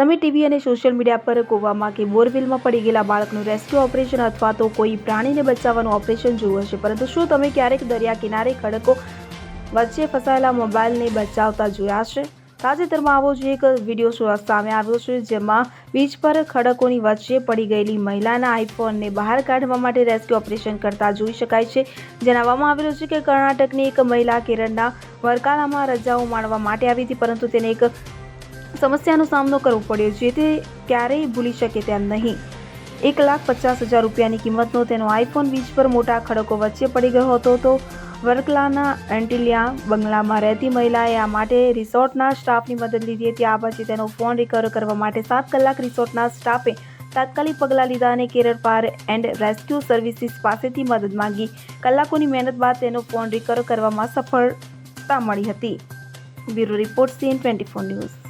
તમે ટીવી અને social media પર કૂવામાં કે બોરવેલમાં પડી ગયેલા બાળકનું રેસ્ક્યુ ઓપરેશન અથવા તો કોઈ પ્રાણીને બચાવવાનું ઓપરેશન જોયું હશે. પરંતુ શું તમે ક્યારેક દરિયા કિનારે ખડકો વચ્ચે ફસાયેલા મોબાઈલને બચાવતા જોયા છે તાજેતરમાં આવો જ એક વીડિયો સામે આવ્યો છે, જેમાં બીચ પર ખડકોની વચ્ચે પડી ગયેલી મહિલાના આઈફોનને બહાર કાઢવા માટે રેસ્ક્યુ ઓપરેશન કરતા જોઈ શકાય છે. જણાવવામાં આવેલું છે કે કર્ણાટકની એક મહિલા કેરળના વરકાલામાં રજાઓ માણવા માટે આવી હતી, પરંતુ તેને એક સમસ્યાનો સામનો કરવો પડ્યો જે તે ક્યારેય ભૂલી શકે તેમ નહીં. એક લાખ પચાસ હજાર રૂપિયાની કિંમતનો તેનો આઈફોન બીચ પર મોટા ખડકો વચ્ચે પડી ગયો હતો તો વર્કલાના એન્ટિલિયા બંગલામાં રહેતી મહિલાએ આ માટે રિસોર્ટના સ્ટાફની મદદ લીધી હતી. આ પછી તેનો ફોન રિકવર કરવા માટે સાત કલાક રિસોર્ટના સ્ટાફે તાત્કાલિક પગલાં લીધા અને Kerala fire and rescue services પાસેથી મદદ માંગી. કલાકોની મહેનત બાદ તેનો ફોન રિકવર કરવામાં સફળતા મળી હતી. Bureau report CN twenty four news.